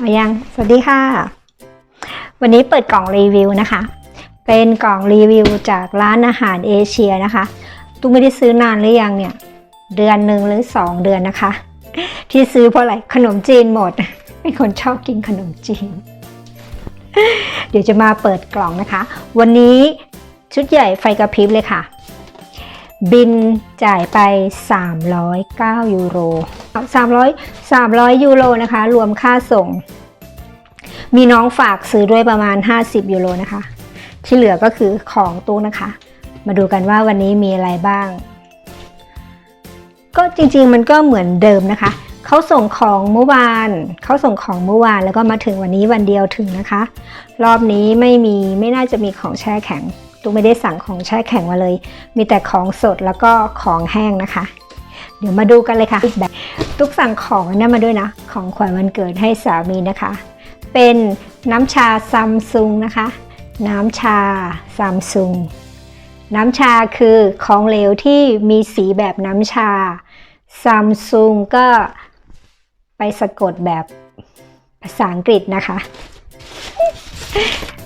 เอายัง สวัสดีค่ะ วันนี้เปิดกล่องรีวิวนะคะ เป็นกล่องรีวิวจากร้านอาหารเอเชียนะคะ ตุ้มไม่ได้ซื้อนานหรือยังเนี่ย เดือนหนึ่งหรือสองเดือนนะคะ ที่ซื้อเพราะอะไร ขนมจีนหมด เป็นคนชอบกินขนมจีน เดี๋ยวจะมาเปิดกล่องนะคะ วันนี้ชุดใหญ่ไฟกระพริบเลยค่ะ บินจ่ายไป 309 ยูโร 300 300 ยูโรนะคะ รวมค่าส่ง มีน้องฝากซื้อด้วยประมาณ 50 ยูโรนะคะ ที่เหลือก็คือของตู้นะคะ มาดูกันว่าวันนี้มีอะไรบ้าง ก็จริงๆมันก็เหมือนเดิมนะคะ เขาส่งของเมื่อวาน เขาส่งของเมื่อวานแล้วก็มาถึงวันนี้วันเดียวถึงนะคะ รอบนี้ไม่มีไม่น่าจะมีของแช่แข็ง ตุ๊กไม่ได้สั่งของแช่แข็งมาเลย มีแต่ของสดแล้วก็ของแห้งนะคะ เดี๋ยวมาดูกันเลยค่ะแบบตุ๊กสั่งของนนั้นมาด้วยนะ ของขวัญวันเกิดให้สามีนะคะ เป็นน้ำชาซัมซุงนะคะ น้ำชาซัมซุงน้ำชาคือของเหลวที่มีสีแบบน้ำชาซัมซุงก็ไปสะกดแบบภาษาอังกฤษนะคะ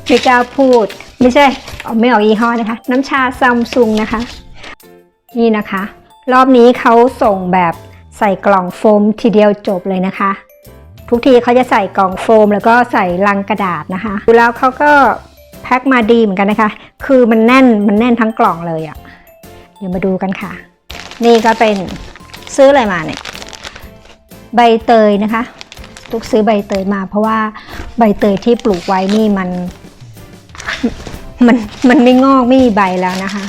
ไม่กล้าพูด ไม่ใช่ ไม่ออกยี่ห้อนะคะ น้ำชาซัมซุงนะคะ นี่นะคะ รอบนี้เขาส่งแบบใส่กล่องโฟมทีเดียวจบเลยนะคะ ทุกทีเขาจะใส่กล่องโฟม แล้วก็ใส่ลังกระดาษนะคะ ดูแล้วเขาก็แพ็คมาดีเหมือนกันนะคะ คือมันแน่นมันแน่นทั้งกล่องเลยอะ่ะ เดี๋ยวมาดูกันค่ะ นี่ก็เป็นซื้ออะไรมาเนี่ย ใบเตยนะคะตุกซื้อใบเตยมา เพราะว่าใบเตยที่ปลูกไว้นี่มัน มันมันไม่งอกไม่มีใบแล้วนะคะ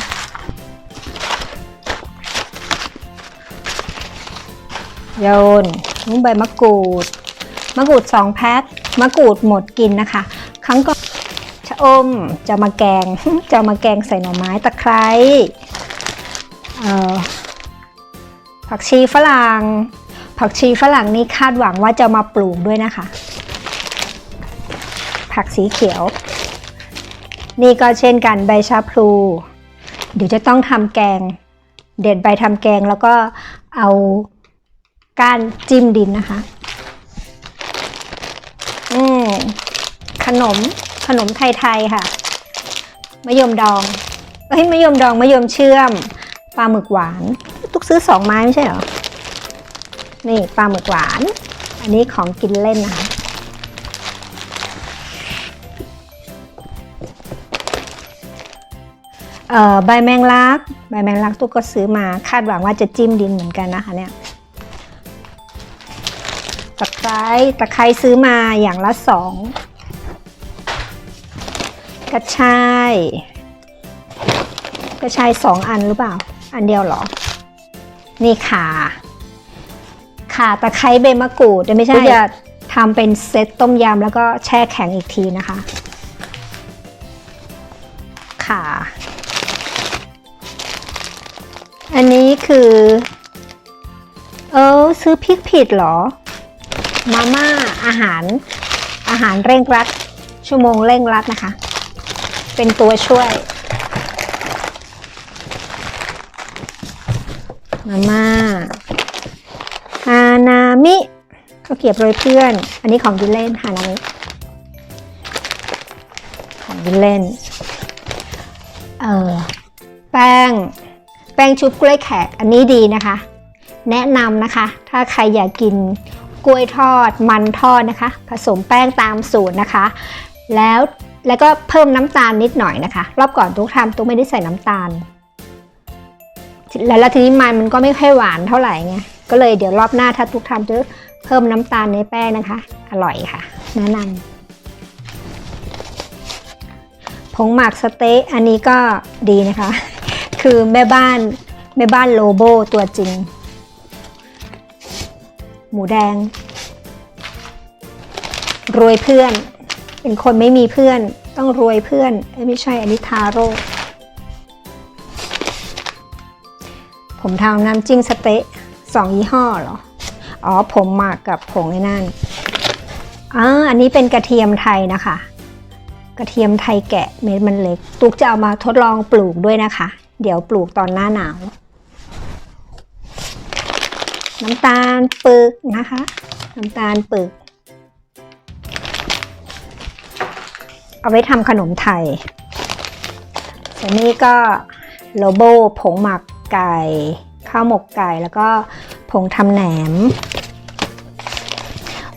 โยนนุ่งใบมะกรูด มะกรูดสองแพ็คมะกรูดหมดกินนะคะ ครั้งก่อนชะอมจะมาแกงจะมาแกงใส่หน่อไม้ตะไคร้เอ่อผักชีฝรั่งผักชีฝรั่งนี่คาดหวังว่าจะมาปลูกด้วยนะคะ ผักสีเขียว นี่ก็เช่นกันใบชะพลู เดี๋ยวจะต้องทำแกง เด็ดใบทำแกงแล้วก็เอาก้านจิ้มดินนะคะ อืมขนมขนมไทยๆค่ะมะยมดองเอ้ยมะยมดองมะยมเชื่อมปลาหมึกหวาน ตุกซื้อสองไม้ไม่ใช่เหรอ นี่ปลาหมึกหวาน อันนี้ของกินเล่นนะคะ ใบแมงลัก ใบแมงลักตุ๊กก็ซื้อมาคาดหวังว่าจะจิ้มดินเหมือนกันนะคะเนี่ยตะไคร้ตะไคร้ซื้อมาอย่างละสองกระชาย กระชายสองอันหรือเปล่า อันเดียวเหรอ นี่ขาขาตะไคร้ใบมะกรูดไม่ใช่จะทำเป็นเซตต้มยำแล้วก็แช่แข็งอีกทีนะคะขา อันนี้คือ เออซื้อพริกผิดเหรอ มาม่าอาหาร อาหารเร่งรัด ชั่วโมงเร่งรัดนะคะ เป็นตัวช่วย มาม่าฮานามิก็เก็บโรยเพื่อน อันนี้ของกิเล่นฮานามิของกิเล่น เออแป้ง แป้งชุบกล้วยแขกอันนี้ดีนะคะ แนะนำนะคะ ถ้าใครอยากกินกล้วยทอดมันทอดนะคะ ผสมแป้งตามสูตรนะคะ แล้วแล้วก็เพิ่มน้ำตาลนิดหน่อยนะคะ รอบก่อนทุกทำตุ๊กไม่ได้ใส่น้ำตาล แล้วทีนี้มันมันก็ไม่ค่อยหวานเท่าไหร่ไงก็เลยเดี๋ยวรอบหน้าถ้าทุกทำจะเพิ่มน้ำตาลในแป้งนะคะ อร่อยค่ะ แนะนำผงหมักสเต๊ะอันนี้ก็ดีนะคะ คือแม่บ้านแม่บ้านโลโบตัวจริง หมูแดง รวยเพื่อน เป็นคนไม่มีเพื่อน ต้องรวยเพื่อนอไม่ใช่อันนี้ทาโร่ผมทำน้ำจิ้มสเต๊ะสองยี่ห้อเหรอ อ๋อ ผมหมักกับผงไอ้นั่นอ่าอันนี้เป็นกระเทียมไทยนะคะ กระเทียมไทยแกะเม็ดมันเล็ก ตุกจะเอามาทดลองปลูกด้วยนะคะ เดี๋ยวปลูกตอนหน้าหนาว น้ำตาลปึกนะคะ น้ำตาลปึก เอาไว้ทำขนมไทยส่วนนี้ก็โลโบผงหมักไก่ข้าวหมกไก่แล้วก็ผงทำแหนม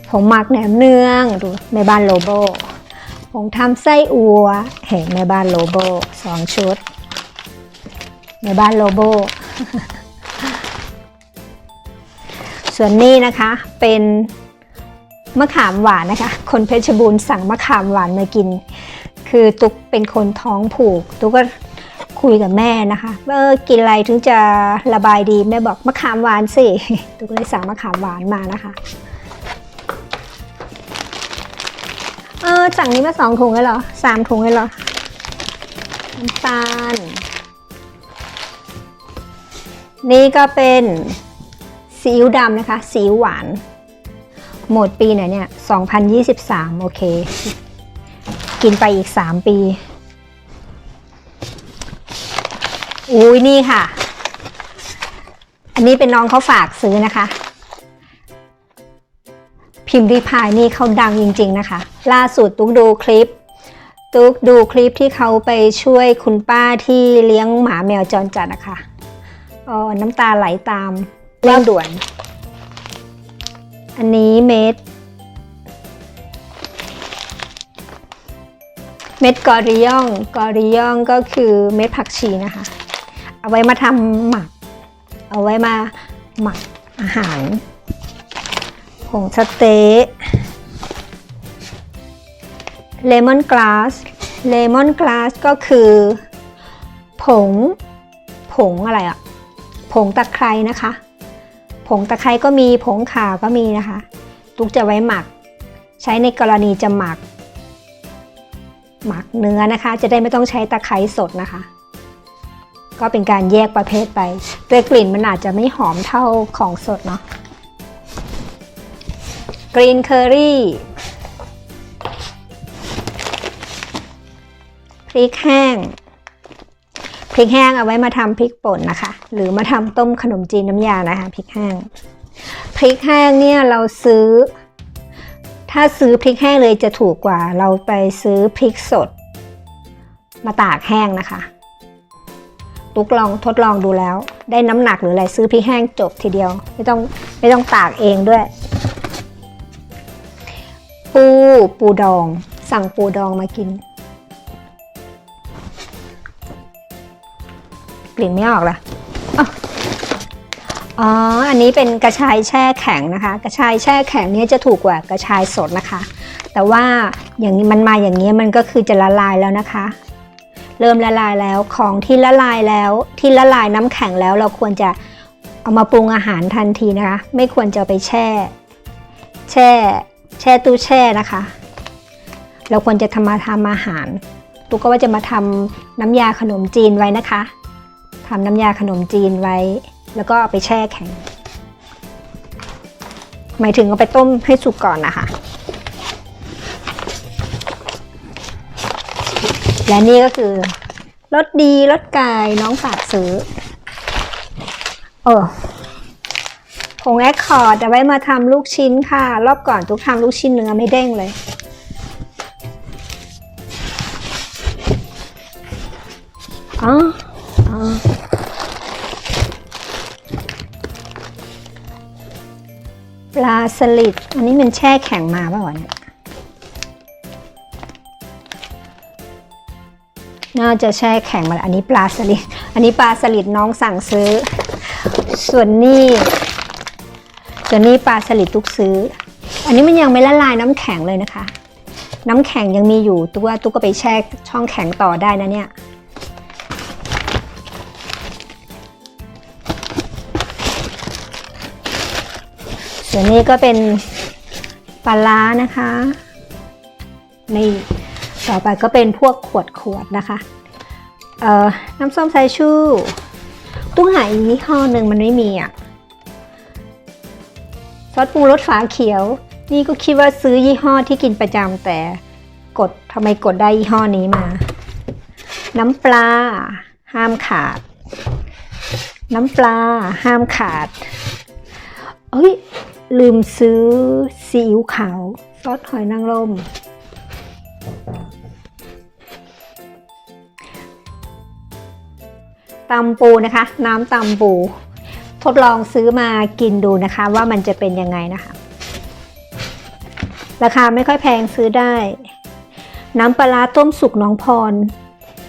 ผงหมักแหนมเนืองดูแม่บ้านโลโบผงทำไส้อัวเห็นแม่บ้านโลโบสองชุด แม่บ้านโลโบ ส่วนนี้นะคะเป็นมะขามหวานนะคะ คนเพชรบูรณ์สั่งมะขามหวานมากิน คือตุ๊กเป็นคนท้องผูก ตุ๊กก็คุยกับแม่นะคะว่าเออกินอะไรถึงจะระบายดีแม่บอกมะขามหวานสิตุ๊กเลยสั่งมะขามหวานมานะคะเออสั่งนี้มาสองถุงเลยเหรอสามถุงเลยเหรอน้ำตาล นี่ก็เป็นซีอิ๊วดำนะคะซีอิ๊วหวาน หมดปีไหนเนี่ย 2023 โอเค กินไปอีก 3 ปี อุ้ยนี่ค่ะ อันนี้เป็นน้องเขาฝากซื้อนะคะ พิมพ์รีพายนี่เขาดังจริง ๆ นะคะ ล่าสุดตุ๊กดูคลิป ตุ๊กดูคลิปที่เขาไปช่วยคุณป้าที่เลี้ยงหมาแมวจรจัดนะคะ อ๋อน้ำตาไหลตามเร่งด่วน อันนี้เม็ด เม็ดกอริยอง กอริยองก็คือเม็ดผักชีนะคะ เอาไว้มาทำหมัก เอาไว้มาหมักอาหารผงสะเต๊ะเลมอนกลาสเลมอนกลาสก็คือ ผง ผงอะไรอะ ผงตะไคร้นะคะ ผงตะไคร้ก็มีผงข่าก็มีนะคะ ตุกจะไว้หมัก ใช้ในกรณีจะหมัก หมักเนื้อนะคะ จะได้ไม่ต้องใช้ตะไคร้สดนะคะ ก็เป็นการแยกประเภทไปโดยกลิ่นมันอาจจะไม่หอมเท่าของสดเนาะกรีนเคอรี่พริกแห้ง ริกแห้งเอาไว้มาทำพริกป่นนะคะ หรือมาทำต้มขนมจีนน้ำยานะคะพริกแห้งพริกแห้งเนี่ยเราซื้อ ถ้าซื้อพริกแห้งเลยจะถูกกว่า เราไปซื้อพริกสด มาตากแห้งนะคะตุกลองทดลองดูแล้ว ได้น้ำหนักหรืออะไรซื้อพริกแห้งจบทีเดียว ไม่ต้องไม่ต้องตากเองด้วย ปูปูดอง สั่งปูดองมากิน กลิ่นไม่ออกละอ้าวอ๋อ อันนี้เป็นกระชายแช่แข็งนะคะ กระชายแช่แข็งเนี้จะถูกกว่ากระชายสดนะคะ แต่ว่าอย่างนี้มันมาอย่างนี้มันก็คือจะละลายแล้วนะคะ เริ่มละลายแล้วของที่ละลายแล้วที่ละลายน้ำแข็งแล้วเราควรจะเอามาปรุงอาหารทันทีนะคะ ไม่ควรจะไปแช่ แช่ แช่ตู้แช่นะคะ เราควรจะทำมาทำอาหารตุ๊กก็ว่าจะมาทำน้ำยาขนมจีนไว้นะคะ ทำน้ำยาขนมจีนไว้ แล้วก็เอาไปแช่แข็ง หมายถึงเอาไปต้มให้สุกก่อนนะคะ และนี่ก็คือรสดีรสกายน้องฝากซื้อ เออผงแอคคอร์ดเอาไว้มาทำลูกชิ้นค่ะ รอบก่อนทุกทำลูกชิ้นเนื้อไม่เด้งเลย อ๋อ ลาสลิด อันนี้มันแช่แข็งมาป่าวะเนี่ยน่าจะแช่แข็งมา อันนี้ปลาสลิด อันนี้ปลาสลิดน้องสั่งซื้อ ส่วนนี้ ส่วนนี้ปลาสลิดทุกซื้อ อันนี้มันยังไม่ละลายน้ำแข็งเลยนะคะ น้ำแข็งยังมีอยู่ตุ๊กว่าตุ๊กก็ไปแช่ช่องแข็งต่อได้นะเนี่ย ส่วนนี้ก็เป็นปลาร้านะคะนี่ต่อไปก็เป็นพวกขวดขวดๆนะคะเอ่อน้ำส้มสายชูตู้หาอีกยี่ห้อหนึ่งมันไม่มีอะซอสปรุงรสฝาเขียว นี่ก็คิดว่าซื้อยี่ห้อที่กินประจำแต่กดทำไมกดได้ยี่ห้อนี้มา น้ำปลา ห้ามขาด น้ำปลาห้ามขาดเอ้ย ลืมซื้อซีอิ๊วขาวซอสหอยนางรมตำปูนะคะ น้ำตำปู ทดลองซื้อมากินดูนะคะ ว่ามันจะเป็นยังไงนะคะ ราคาไม่ค่อยแพงซื้อได้ น้ำปลาต้มสุกน้องพร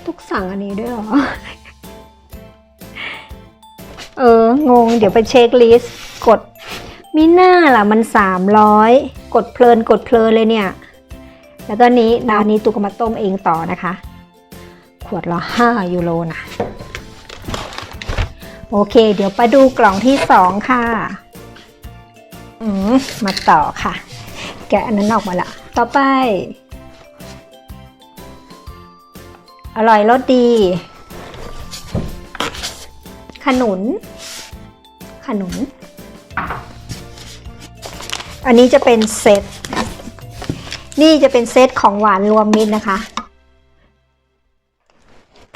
ทุกสั่งอันนี้ด้วยหรอ เออ งง เดี๋ยวไปเช็คลิสต์ มิน่าล่ะมันสามร้อยกดเพลินกดเพลินเลยเนี่ย แล้วก็นี้น้ำนี้ตุกมาต้มเองต่อนะคะ ขวดละห้ายูโรนะ โอเค เดี๋ยวไปดูกล่องที่สองค่ะ อืมมาต่อค่ะ แกะอันนั้นออกมาละ ต่อไป อร่อยรสดี ขนุน ขนุน อันนี้จะเป็นเซต นี่จะเป็นเซตของหวานรวมมิตรนะคะ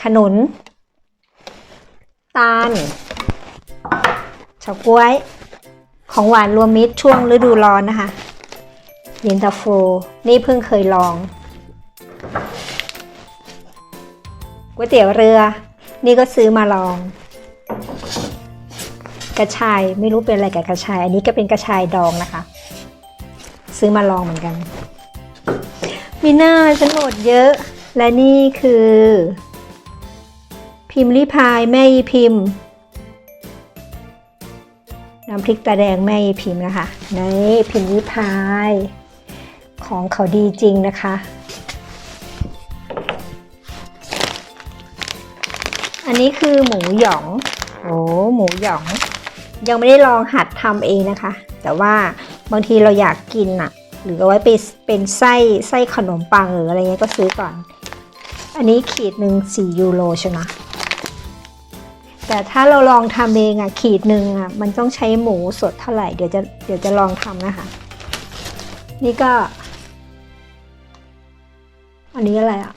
ขนุน ตาลเฉาก๊วย ของหวานรวมมิตรช่วงฤดูร้อนนะคะเย็นตาโฟ นี่เพิ่งเคยลองก๋วยเตี๋ยวเรือ นี่ก็ซื้อมาลอง กระชายไม่รู้เป็นอะไรกับกระชาย อันนี้ก็เป็นกระชายดองนะคะ ซื้อมาลองเหมือนกันมีหน้าฉันโหลดเยอะ และนี่คือ พิมพ์ลิพายแม่ยีพิมพ์น้ำพริกตาแดงแม่ยีพิมพ์นะคะในพิมพ์ลิพายของเขาดีจริงนะคะ อันนี้คือหมูหยอง โอ้หมูหยอง ยังไม่ได้ลองหัดทำเองนะคะ แต่ว่าบางทีเราอยากกินอะหรือเอาไว้เป็นเป็นไส้ไส้ขนมปังหรืออะไรเงี้ยก็ซื้อก่อน อันนี้ขีดหนึ่ง4ยูโรใช่ไหมแต่ถ้าเราลองทำเองอะขีดหนึ่งอะมันต้องใช้หมูสดเท่าไหร่เดี๋ยวจะเดี๋ยวจะลองทำนะคะ นี่ก็ อันนี้อะไรอะ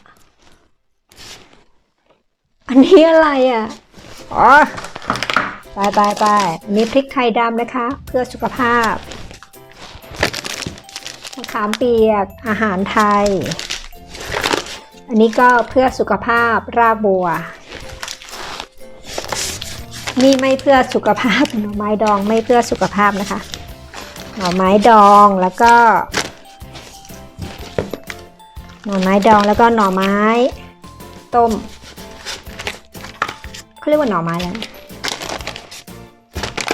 อันนี้อะไรอะอ๋อ ไปไปไปอันนี้พริกไทยดำนะคะ เพื่อสุขภาพมะขามเปียกอาหารไทย อันนี้ก็เพื่อสุขภาพรากบัว นี่ไม่เพื่อสุขภาพหน่อไม้ดองไม่เพื่อสุขภาพนะคะ หน่อไม้ดองแล้วก็ หน่อไม้ดองแล้วก็หน่อไม้ ต้มเขาเรียกว่าหน่อไม้แล้ว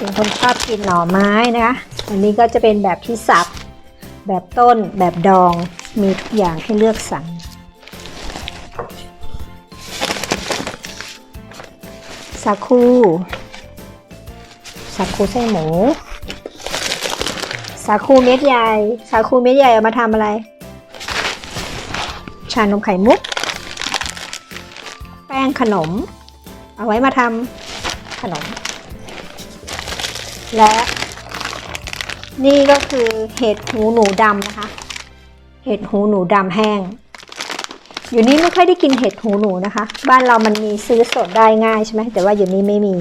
เป็นคนชอบกินหน่อไม้นะคะอันนี้ก็จะเป็นแบบที่สับ แบบต้น แบบดอง มีทุกอย่างให้เลือกสรรสาคูสาคูไส้หมู สาคูเม็ดใหญ่ สาคูเม็ดใหญ่เอามาทำอะไร ชานมไข่มุก แป้งขนม เอาไว้มาทำขนม และนี่ก็คือเห็ดหูหนูดำนะคะ เห็ดหูหนูดำแห้ง อยู่นี้ไม่ค่อยได้กินเห็ดหูหนูนะคะ บ้านเรามันมีซื้อสดได้ง่ายใช่ไหมแต่ว่าอยู่นี้ไม่มี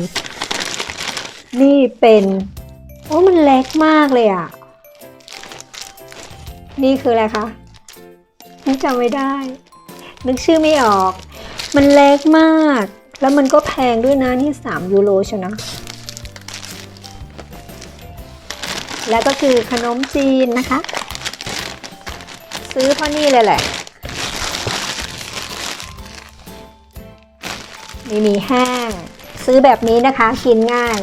นี่เป็นโอ้มันเล็กมากเลยอะ่ะ นี่คืออะไรคะนึกจำไม่ได้ นึกชื่อไม่ออก มันเล็กมาก แล้วมันก็แพงด้วยนะนี่สามยูโรใช่นะ แล้วก็คือขนมจีนนะคะ ซื้อเพราะนี่เลยแหละ มีมีแห้ง ซื้อแบบนี้นะคะ กินง่าย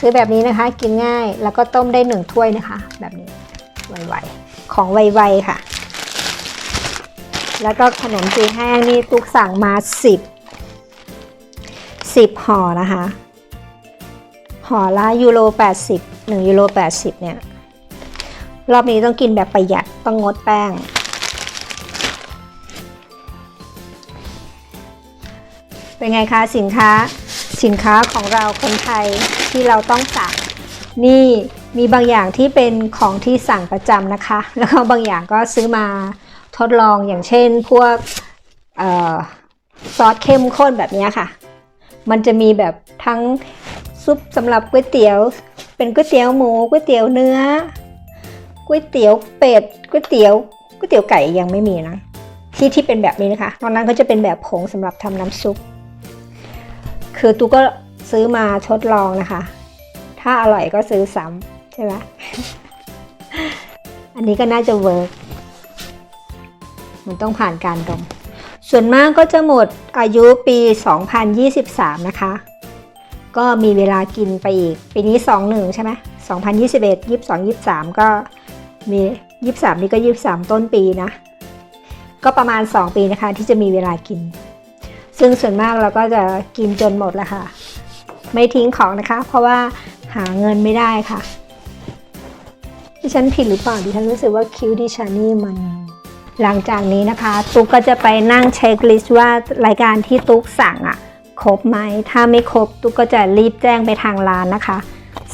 ซื้อแบบนี้นะคะ กินง่าย แล้วก็ต้มได้หนึ่งถ้วยนะคะ แบบนี้ไวๆของไวๆค่ะ แล้วก็ขนมจีนแห้งนี่ตุกสั่งมาสิบสิบห่อนะคะ ห่อละยูโร80 1ยูโร80 เนี่ย รอบนี้ต้องกินแบบประหยัดต้องงดแป้ง เป็นไงคะสินค้าสินค้าของเราคนไทยที่เราต้องสั่งนี่มีบางอย่างที่เป็นของที่สั่งประจำนะคะ แล้วก็บางอย่างก็ซื้อมาทดลองอย่างเช่นพวกออซอสเข้มข้นแบบนี้ค่ะ มันจะมีแบบทั้ง ซุปสำหรับก๋วยเตี๋ยว เป็นก๋วยเตี๋ยวหมูก๋วยเตี๋ยวเนื้อก๋วยเตี๋ยวเป็ดก๋วยเตี๋ยวก๋วยเตี๋ยวไก่ยังไม่มีนะที่ที่เป็นแบบนี้นะคะนอกนั้นก็จะเป็นแบบผงสำหรับทำน้ำซุป คือตุกก็ซื้อมาทดลองนะคะ ถ้าอร่อยก็ซื้อซ้ำใช่ไหมอันนี้ก็น่าจะเวิร์กมันต้องผ่านการดมส่วนมากก็จะหมดอายุปี 2023 นะคะ ก็มีเวลากินไปอีก ปีนี้ 21 ใช่ไหม2021 22 23 ก็มี 23 นี่ก็ 23 ต้นปีนะ ก็ประมาณ 2 ปีนะคะที่จะมีเวลากิน ซึ่งส่วนมากเราก็จะกินจนหมดแล้วค่ะ ไม่ทิ้งของนะคะ เพราะว่าหาเงินไม่ได้ค่ะดิฉันผิดหรือเปล่าดิฉันรู้สึกว่าคิ้วดิฉันนี่มันหลังจากนี้นะคะ ตุ๊กก็จะไปนั่งเช็คลิสต์ว่ารายการที่ตุ๊กสั่งอะ ครบไหม ถ้าไม่ครบตุ๊กก็จะรีบแจ้งไปทางร้านนะคะ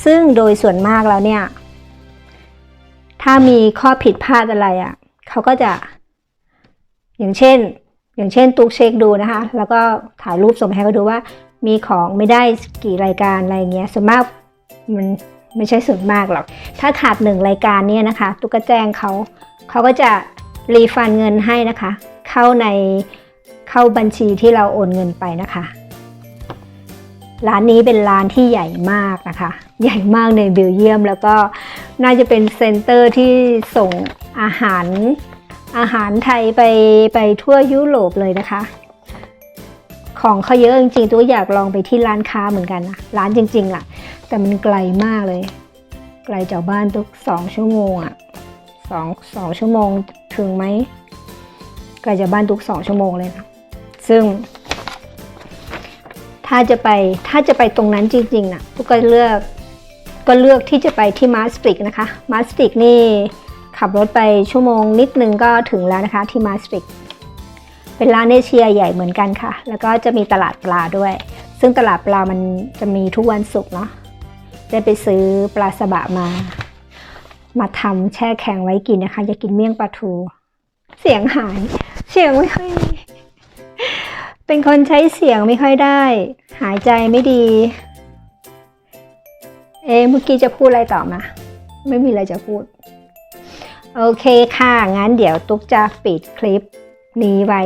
ซึ่งโดยส่วนมากแล้วเนี่ย ถ้ามีข้อผิดพลาดอะไรอะเขาก็จะ อย่างเช่น อย่างเช่นตุ๊กเช็คดูนะคะ แล้วก็ถ่ายรูปส่งให้เขาดูว่า มีของไม่ได้กี่รายการอะไรเงี้ยส่วนมากมันไม่ใช่ส่วนมากหรอก ถ้าขาดหนึ่งรายการเนี่ยนะคะ ตุ๊กก็แจ้งเขา เขาก็จะรีฟันเงินให้นะคะ เข้าในเข้าบัญชีที่เราโอนเงินไปนะคะ ร้านนี้เป็นร้านที่ใหญ่มากนะคะ ใหญ่มากในเบลเยียม แล้วก็น่าจะเป็นเซ็นเตอร์ที่ส่งอาหารอาหารไทยไปไปทั่วยุโรปเลยนะคะ ของเขาเยอะจริงๆตัวอยากลองไปที่ร้านค้าเหมือนกันนะร้านจริงๆอะ่ะ แต่มันไกลมากเลย ไกลจากบ้านทุกสองชั่วโมงอะ่ะสองสองชั่วโมงถึงไหมไกลจากบ้านทุกสองชั่วโมงเลยนะซึ่ง ถ้าจะไปถ้าจะไปตรงนั้นจริงๆนะทุกก็เลือกก็เลือกที่จะไปที่มาสติกนะคะ มาสติกนี่ขับรถไปชั่วโมงนิดนึงก็ถึงแล้วนะคะที่มาสติก เป็นร้านเอเชียใหญ่เหมือนกันค่ะ แล้วก็จะมีตลาดปลาด้วย ซึ่งตลาดปลามันจะมีทุกวันศุกร์เนาะ ได้ไปซื้อปลาสบะมา มาทำแช่แข็งไว้กินนะคะ จะกินเมี่ยงปลาทู เสียงหาย เสียงไม่ค่อย เป็นคนใช้เสียงไม่ค่อยได้ หายใจไม่ดี เอ๊เมื่อกี้จะพูดอะไรต่อมา ไม่มีอะไรจะพูด โอเคค่ะ งั้นเดี๋ยวตุ๊กจะปิดคลิปนี้ไว้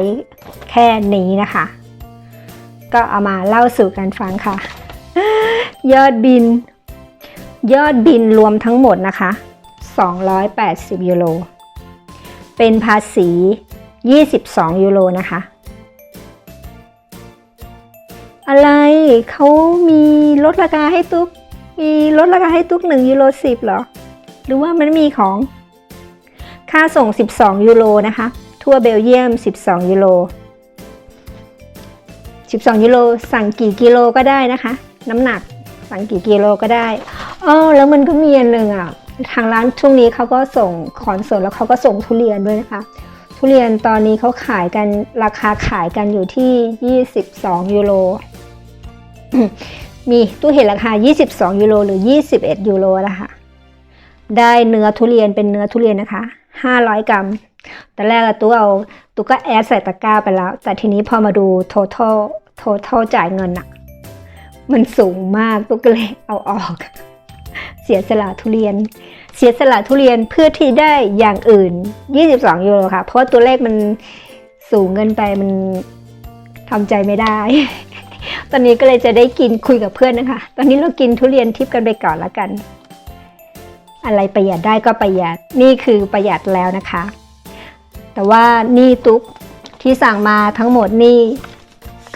แค่นี้นะคะ ก็เอามาเล่าสู่กันฟังค่ะ ยอดบิน ยอดบินรวมทั้งหมดนะคะ 280 ยูโร เป็นภาษี 22 ยูโรนะคะ อะไรเขามีลดราคาให้ตุ๊ก มีลดราคาให้ตุ๊ก1ยูโร10เหรอ หรือว่ามันมีของ ค่าส่ง 12 ยูโรนะคะ ทั่วเบลเยียม 12 ยูโร 12 ยูโรสั่งกี่กิโลก็ได้นะคะ น้ำหนักสั่งกี่กิโลก็ได้อ๋อแล้วมันก็มีอันหนึ่งอะ ทางร้านช่วงนี้เขาก็ส่งคอนเสิร์ตแล้วเขาก็ส่งทุเรียนด้วยนะคะ ทุเรียนตอนนี้เขาขายกันราคาขายกันอยู่ที่ 22 ยูโร มีตู้เห็นราคา 22 ยูโรหรือ 21 ยูโรนะคะได้เนื้อทุเรียนเป็นเนื้อทุเรียนนะคะ 500 กรัม แต่แรกตู้เอาตู้ก็แอดใส่ตะกร้าไปแล้ว แต่ทีนี้พอมาดู total total จ่ายเงินอะมันสูงมากตู้ก็เลยเอาออก เสียสละทุเรียน เสียสละทุเรียนเพื่อที่ได้อย่างอื่น 22 ยูโรค่ะ เพราะว่าตัวเลขมันสูงเกินไปมันทำใจไม่ได้ ตอนนี้ก็เลยจะได้กินคุยกับเพื่อนนะคะ ตอนนี้เรากินทุเรียนทิพกันไปก่อนละกัน อะไรประหยัดได้ก็ประหยัด นี่คือประหยัดแล้วนะคะ แต่ว่านี่ตุ๊กที่สั่งมาทั้งหมดนี่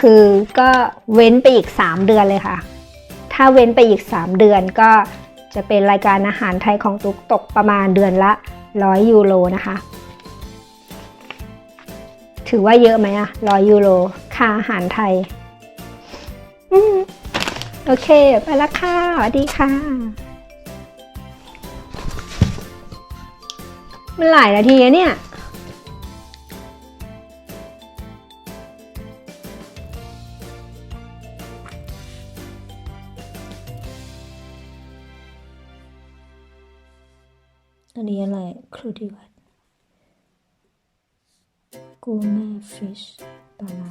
คือก็เว้นไปอีก 3 เดือนเลยค่ะ ถ้าเว้นไปอีก 3 เดือนก็ จะเป็นรายการอาหารไทยของตุ๊กตกประมาณเดือนละ 100 ยูโรนะคะ ถือว่าเยอะไหมอะ100ยูโรค่าอาหารไทยอโอเค ไปละค่ะสวัสดีค่ะ มันหลายนาทีเนี่ย มีอะไรครูดิวัดกูแม่ฟิชปลา